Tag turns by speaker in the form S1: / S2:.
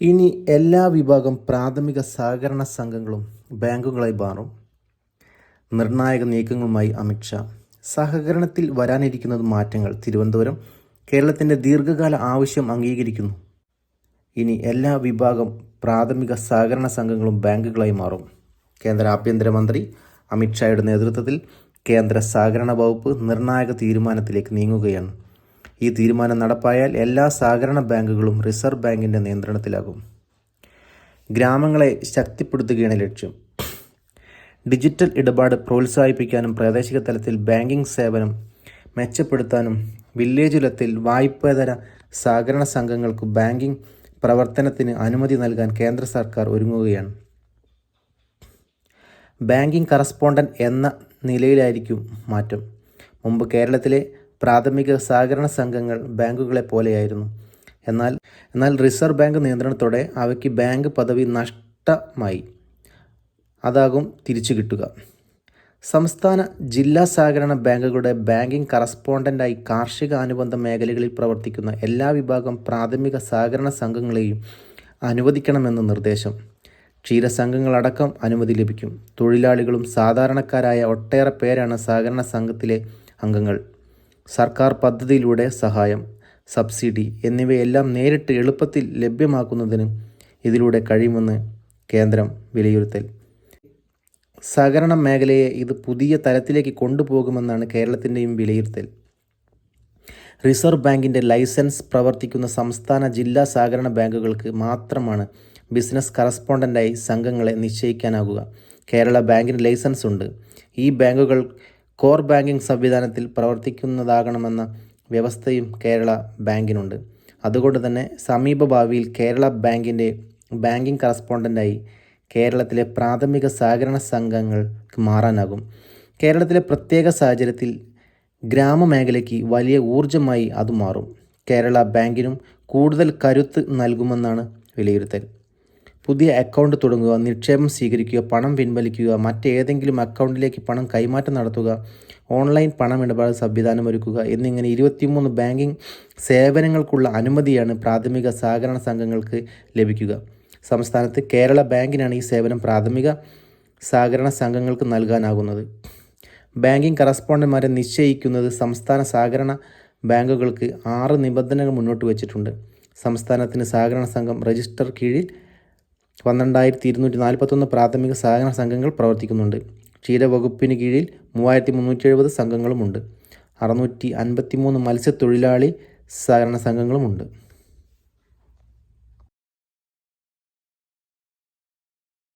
S1: ഇനി എല്ലാ വിഭാഗം പ്രാഥമിക സഹകരണ സംഘങ്ങളും ബാങ്കുകളായി മാറും. നിർണായക നീക്കങ്ങളുമായി അമിത്ഷാ സഹകരണത്തിൽ വരാനിരിക്കുന്നത് മാറ്റങ്ങൾ തിരുവനന്തപുരം. കേരളത്തിന്റെ ദീർഘകാല ആവശ്യം അംഗീകരിക്കുന്നു. ഇനി എല്ലാ വിഭാഗം പ്രാഥമിക സഹകരണ സംഘങ്ങളും ബാങ്കുകളായി മാറും. കേന്ദ്ര ആഭ്യന്തരമന്ത്രി അമിത്ഷായുടെ നേതൃത്വത്തിൽ കേന്ദ്ര സഹകരണ വകുപ്പ് നിർണായക തീരുമാനത്തിലേക്ക് നീങ്ങുകയാണ്. ഈ തീരുമാനം നടപ്പായാൽ എല്ലാ സഹകരണ ബാങ്കുകളും റിസർവ് ബാങ്കിന്റെ നിയന്ത്രണത്തിലാകും. ഗ്രാമങ്ങളെ ശക്തിപ്പെടുത്തുകയാണ് ലക്ഷ്യം. ഡിജിറ്റൽ ഇടപാട് പ്രോത്സാഹിപ്പിക്കാനും പ്രാദേശിക തലത്തിൽ ബാങ്കിംഗ് സേവനം മെച്ചപ്പെടുത്താനും വില്ലേജ് തലത്തിൽ വായ്പേതര സഹകരണ സംഘങ്ങൾക്ക് ബാങ്കിംഗ് പ്രവർത്തനത്തിന് അനുമതി നൽകാൻ കേന്ദ്ര സർക്കാർ ഒരുങ്ങുകയാണ്. ബാങ്കിംഗ് കറസ്പോണ്ടന്റ് എന്ന നിലയിലായിരിക്കും മാറ്റം. മുമ്പ് കേരളത്തിലെ പ്രാഥമിക സഹകരണ സംഘങ്ങൾ ബാങ്കുകളെ പോലെയായിരുന്നു. എന്നാൽ എന്നാൽ റിസർവ് ബാങ്ക് നിയന്ത്രണത്തോടെ അവയ്ക്ക് ബാങ്ക് പദവി നഷ്ടമായി. അതാകും തിരിച്ചു കിട്ടുക. സംസ്ഥാന ജില്ലാ സഹകരണ ബാങ്കുകളുടെ ബാങ്കിംഗ് കറസ്പോണ്ടന്റായി കാർഷിക അനുബന്ധ മേഖലകളിൽ പ്രവർത്തിക്കുന്ന എല്ലാ വിഭാഗം പ്രാഥമിക സഹകരണ സംഘങ്ങളെയും അനുവദിക്കണമെന്ന് നിർദ്ദേശം. ക്ഷീരസംഘങ്ങളടക്കം അനുമതി ലഭിക്കും. തൊഴിലാളികളും സാധാരണക്കാരായ ഒട്ടേറെ പേരാണ് സഹകരണ സംഘത്തിലെ അംഗങ്ങൾ. സർക്കാർ പദ്ധതിയിലൂടെ സഹായം സബ്സിഡി എന്നിവയെല്ലാം നേരിട്ട് എളുപ്പത്തിൽ ലഭ്യമാക്കുന്നതിന് ഇതിലൂടെ കഴിയുമെന്ന് കേന്ദ്രം വിലയിരുത്തൽ. സഹകരണ മേഖലയെ ഇത് പുതിയ തലത്തിലേക്ക് കൊണ്ടുപോകുമെന്നാണ് കേരളത്തിന്റെയും വിലയിരുത്തൽ. റിസർവ് ബാങ്കിന്റെ ലൈസൻസ് പ്രവർത്തിക്കുന്ന സംസ്ഥാന ജില്ലാ സഹകരണ ബാങ്കുകൾക്ക് മാത്രമാണ് ബിസിനസ് കറസ്പോണ്ടന്റായി സംഘങ്ങളെ നിശ്ചയിക്കാനാകുക. കേരള ബാങ്കിന് ലൈസൻസ് ഉണ്ട്. ഈ ബാങ്കുകൾ കോർ ബാങ്കിംഗ് സംവിധാനത്തിൽ പ്രവർത്തിക്കുന്നതാകണമെന്ന വ്യവസ്ഥയും കേരള ബാങ്കിനുണ്ട്. അതുകൊണ്ട് തന്നെ സമീപ ഭാവിയിൽ കേരള ബാങ്കിന്റെ ബാങ്കിംഗ് കറസ്പോണ്ടന്റായി കേരളത്തിലെ പ്രാഥമിക സഹകരണ സംഘങ്ങൾക്ക് മാറാനാകും. കേരളത്തിലെ പ്രത്യേക സാഹചര്യത്തിൽ ഗ്രാമമേഖലയ്ക്ക് വലിയ ഊർജമായി അത് മാറും. കേരള ബാങ്കിനും കൂടുതൽ കരുത്ത് നൽകുമെന്നാണ് വിലയിരുത്തൽ. പുതിയ അക്കൗണ്ട് തുടങ്ങുക നിക്ഷേപം സ്വീകരിക്കുക പണം പിൻവലിക്കുക മറ്റേതെങ്കിലും അക്കൗണ്ടിലേക്ക് പണം കൈമാറ്റം നടത്തുക ഓൺലൈൻ പണമിടപാട് സംവിധാനം ഒരുക്കുക എന്നിങ്ങനെ ഇരുപത്തിമൂന്ന് ബാങ്കിംഗ് സേവനങ്ങൾക്കുള്ള അനുമതിയാണ് പ്രാഥമിക സഹകരണ സംഘങ്ങൾക്ക് ലഭിക്കുക. സംസ്ഥാനത്ത് കേരള ബാങ്കിനാണ് ഈ സേവനം പ്രാഥമിക സഹകരണ സംഘങ്ങൾക്ക് നൽകാനാകുന്നത്. ബാങ്കിംഗ് കറസ്പോണ്ടന്മാരെ നിശ്ചയിക്കുന്നത് സംസ്ഥാന സഹകരണ ബാങ്കുകൾക്ക് ആറ് നിബന്ധനകൾ മുന്നോട്ട് വച്ചിട്ടുണ്ട്. സംസ്ഥാനത്തിന് സഹകരണ സംഘം രജിസ്റ്റർ കീഴിൽ പന്ത്രണ്ടായിരത്തി ഇരുന്നൂറ്റി നാൽപ്പത്തൊന്ന് പ്രാഥമിക സഹകരണ സംഘങ്ങൾ പ്രവർത്തിക്കുന്നുണ്ട്. ക്ഷീരവകുപ്പിന് കീഴിൽ മൂവായിരത്തി മുന്നൂറ്റി എഴുപത് സംഘങ്ങളുമുണ്ട്. അറുന്നൂറ്റി അൻപത്തി മൂന്ന് മത്സ്യത്തൊഴിലാളി സഹകരണ സംഘങ്ങളുമുണ്ട്.